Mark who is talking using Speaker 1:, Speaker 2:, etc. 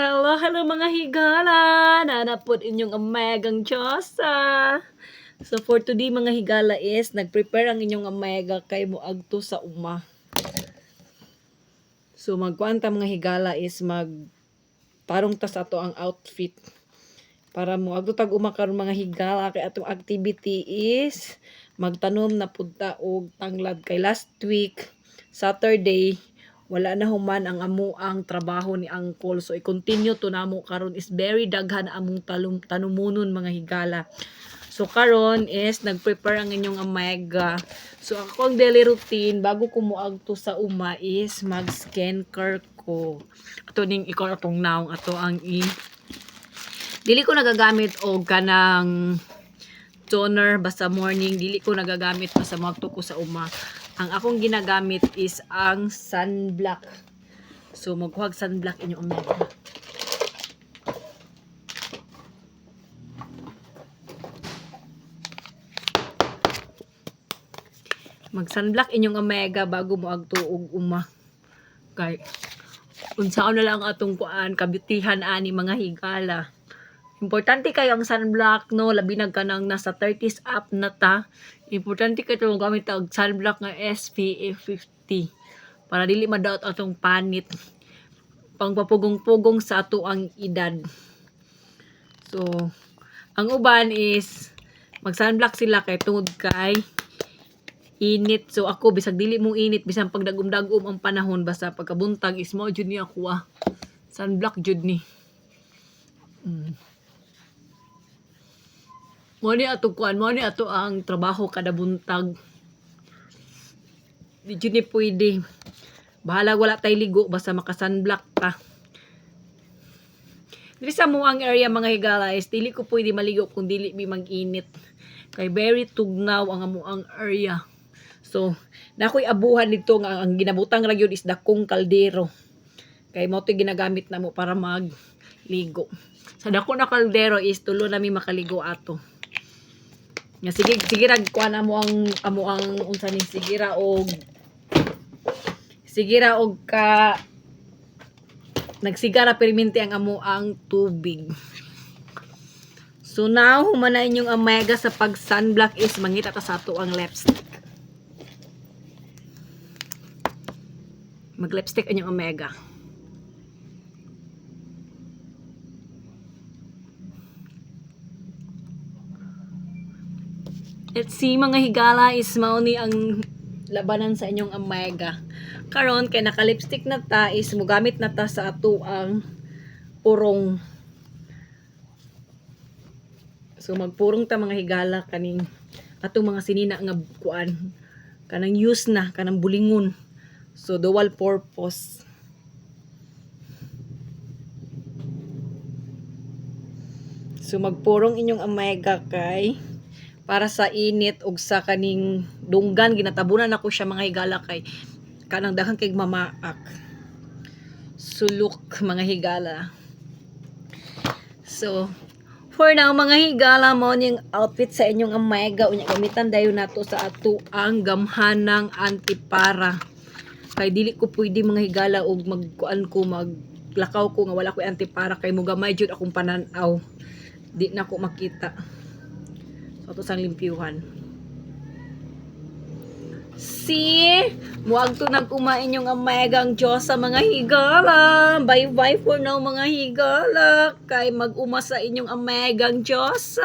Speaker 1: Hello, hello mga higala! Nanapod inyong amegang Diyosa! So for today mga higala is, nag-prepare ang inyong amega kay mo agto sa uma. So magkwanta mga higala is mag tarong ta sa ato ang outfit. Para mo agto tag uma karon mga higala kay atong activity is magtanom na punta og tanglad kay last week Saturday wala na human ang amo ang trabaho ni Uncle. So, i-continue to namo karon is very daghan among talum tanumunon mga higala. So, karon is nag-prepare ang inyong amega. So, ako ang daily routine bago ko moagto sa uma is mag-skin care ko. Ato ning ikaw atong naong ato ang i Dili ko nagagamit og kanang toner basta morning dili ko nagagamit basta magto ko sa uma. Ang akong ginagamit is ang sunblock. So maghuwag sunblock inyo omega. Mag sunblock inyong omega bago mo agtuog uma. Kay unsaon na lang atong kuan kabutihan ani mga higala Importante kayo ang sunblock, no? Labi na ka nang nasa 30s up na ta. Importante kayo itong gamit ang sunblock nga SPF 50. Para dili madaot atong panit. Pangpapugong-pugong sa ato ang edad. So, ang uban is, mag-sunblock sila kay tungod kay init. So, ako, bisag dili mong init, bisang pag dagum-dagum ang panahon, basta pagkabuntag is mo, jud ni ako ah. Sunblock jud ni. Mm. Mo ni ato kuan, mo ni ato ang trabaho kada buntag. Di ni pwede. Bahala wala tay ligo basta maka sunblock ka. Dili sa mo ang area mga higala is dili ko pwede maligo kung dili mi mag-init. Kay very tugnaw ang amo ang area. So, nakoy abuhan dito nga ang ginabutang ra is dakong kaldero. Kay mo to ginagamit na mo para magligo. Sa dako na kaldero is tulo na mi makaligo ato. Nga sige sige rag kuan amo ang amo ang unsa ni sige ra og sige ra og ka nagsigara perminti ang amo ang tubig. So now, humana inyong omega sa pag sunblock is mangita ta sa ato ang lipstick. Mag lipstick inyong omega. Let's see mga higala is mao ni ang labanan sa inyong omega. Karon kay naka-lipstick na ta is mugamit na ta sa ato ang purong. So magpurong ta mga higala kaning atong mga sinina nga kuan kanang use na kanang bulingon. So dual purpose. So magpurong inyong omega kay para sa init ug sa kaning dunggan ginatabunan ako siya mga higala kay kanang daghang kay mamaak. Sulok mga higala. So for now mga higala mo ning outfit sa inyong omega. Unya gamitan dayon nato sa ato ang gamhanang antipara. Kay dili ko pwede mga higala og magkuan ko maglakaw ko nga wala ko antipara. Kay mo gamay jud akong pananaw. Di na ko makita So, ito sang limpyuhan. See? Muag to nag-umain yung amegang Diyos sa mga higala. Bye-bye for now mga higala. Kay mag-uma sa inyong amegang Diyos.